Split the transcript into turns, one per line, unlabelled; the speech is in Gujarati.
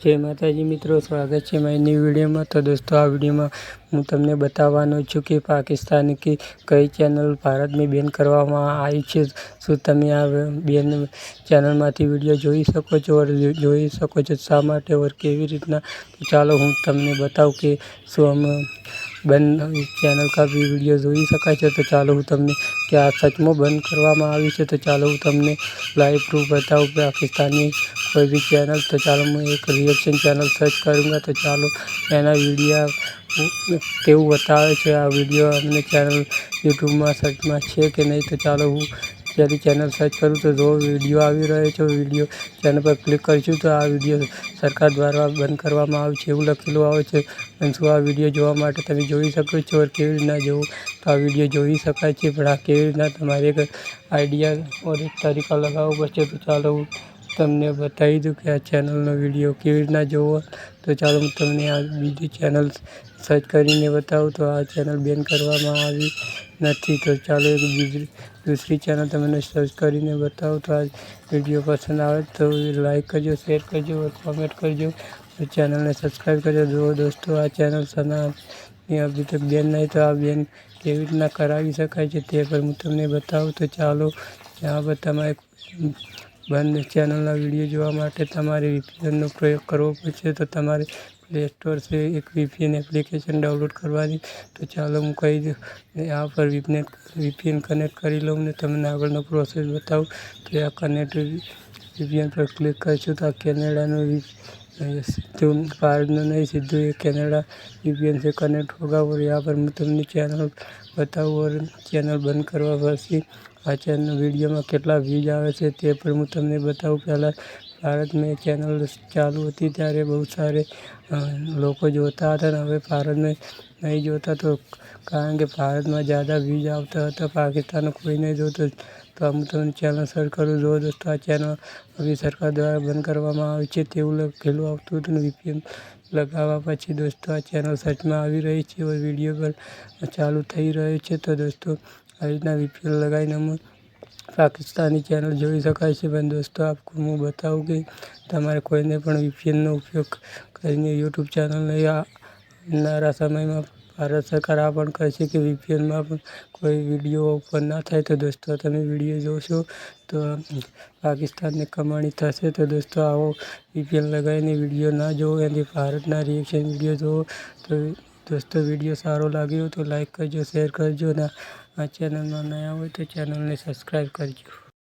જય માતાજી મિત્રો, સ્વાગત છે મારી વિડીયોમાં. તો દોસ્તો, આ વિડીયોમાં હું તમને બતાવવાનો છું કે પાકિસ્તાન કે કઈ ચેનલ ભારતમાં બેન કરવામાં આવી છે. શું તમે આ બેન ચેનલમાંથી વીડિયો જોઈ શકો છો ઓર જોઈ શકો છો? શા માટે ઓર કેવી રીતના? ચાલો હું તમને બતાવું કે શું અમે બંધ ચેનલ કા બી વીડિયો જોઈ શકાય છે, તો ચાલો હું તમને કે આ સચમાં બંધ કરવામાં આવી છે, તો ચાલો હું તમને લાઈવ પ્રૂફ બતાવું પાકિસ્તાની કોઈ બી ચેનલ તો ચાલો હું એક રિએક્શન ચેનલ સર્ચ કरूँगा તો ચાલો એના વિડીયા કેવું બતાવે છે, આ વીડિયો અમને ચેનલ યુટ્યુબમાં સર્ચમાં છે કે નહીં, તો ચાલો હું જ્યારે ચેનલ સર્ચ કરું તો જો વીડિયો આવી રહ્યો છે વીડિયો ચેનલ પર ક્લિક કરીશું તો આ વીડિયો સરકાર દ્વારા બંધ કરવામાં આવે છે એવું લખેલું આવે છે. અને શું આ વીડિયો જોવા માટે તમે જોઈ શકો છો કેવી રીતના જોવું? તો આ વીડિયો જોઈ શકાય છે, પણ આ કેવી રીતના તમારે એક આઈડિયા ઓર એક તરીકા લગાવવો પડશે તો ચાલો હું તમને બતાવી દઉં કે આ ચેનલનો વીડિયો કેવી રીતના જોવો. તો ચાલો હું તમને આ બીજી ચેનલ સર્ચ કરીને બતાવું તો આ ચેનલ બેન કરવામાં આવી. નથી તો ચાલો એક બીજી, દૂસરી ચેનલ તમને સર્ચ કરીને બતાવો. તો આ વીડિયો પસંદ આવે તો લાઈક કરજો શેર કરજો કોમેન્ટ કરજો. ચેનલને સબસ્ક્રાઈબ કરજો. જુઓ દોસ્તો, આ ચેનલ સના અભી તક બેન નહીં તો આ બેન કેવી રીતના કરાવી શકાય છે તે પર હું તમને બતાવું. તો ચાલો, ત્યાં પર તમારે બંધ ચેનલના વીડિયો જોવા માટે તમારે વીપીએનનો પ્રયોગ કરવો પડશે. તો તમારે પ્લે સ્ટોર છે એક વીપીએન એપ્લિકેશન ડાઉનલોડ કરવાની તો ચાલો હું કહી દઉં આ પર વીપીએન વીપીએન કનેક્ટ કરી લઉં ને તમને આગળનો પ્રોસેસ બતાવું તો આ કનેક્ટ વીપીએન પર ક્લિક કરીશું તો આ કેનેડાનું સીધું ભારતનું નહીં સીધું એ કેનેડા वीपीएन से कनेक्ट होगा और यहाँ पर मैं તમને ચેનલ બતાવું ઓર ચેનલ બંધ કરવા પછી આ ચેનલ વિડીયોમાં કેટલા વ્યૂઝ આવે છે તે પણ હું તમને બતાવું પહેલાં ભારતમાં ચેનલ ચાલુ હતી ત્યારે બહુ સારે લોકો જોતા હતા હવે ભારતમાં નહીં જોતા તો કારણ કે ભારતમાં જ્યાદા વ્યૂઝ આવતા હતા, પાકિસ્તાન કોઈ નહીં જોતો તો હું તમને ચેનલ સર્ચ કરું જો દોસ્તો આ ચેનલ હવે સરકાર દ્વારા બંધ કરવામાં આવી છે તેવું લખેલું આવતું હતું વીપીએન લગાવવા પછી દોસ્તો આ ચેનલ સર્ચમાં આવી રહી છે વીડિયો પર ચાલુ થઈ રહ્યો છે તો દોસ્તો આવી રીતના વીપીએન લગાવીને પાકિસ્તાની ચેનલ જોઈ શકાય છે. પણ દોસ્તો, આપકો હું બતાવું કે તમારે કોઈને પણ વીપીએનનો ઉપયોગ કરીને યુટ્યુબ ચેનલને આવનારા સમયમાં ભારત સરકાર આ પણ કહે છે કે વીપીએનમાં પણ કોઈ વીડિયો ઓપન ના થાય. તો દોસ્તો, તમે વીડિયો જોશો તો પાકિસ્તાનને કમાણી થશે. તો દોસ્તો, આવો વીપીએન લગાવીને વીડિયો ના જુઓ એની ભારતના રિએક્શન વીડિયો જુઓ તો દોસ્તો વીડિયો સારો લાગ્યો તો લાઈક કરજો શેર કરજો અને આ ચેનલમાં નયા હોય તો ચેનલને સબસ્ક્રાઈબ કરજો.